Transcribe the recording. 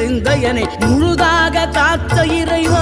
இருந்த என்னை முழுதாக காத்த இறைவன்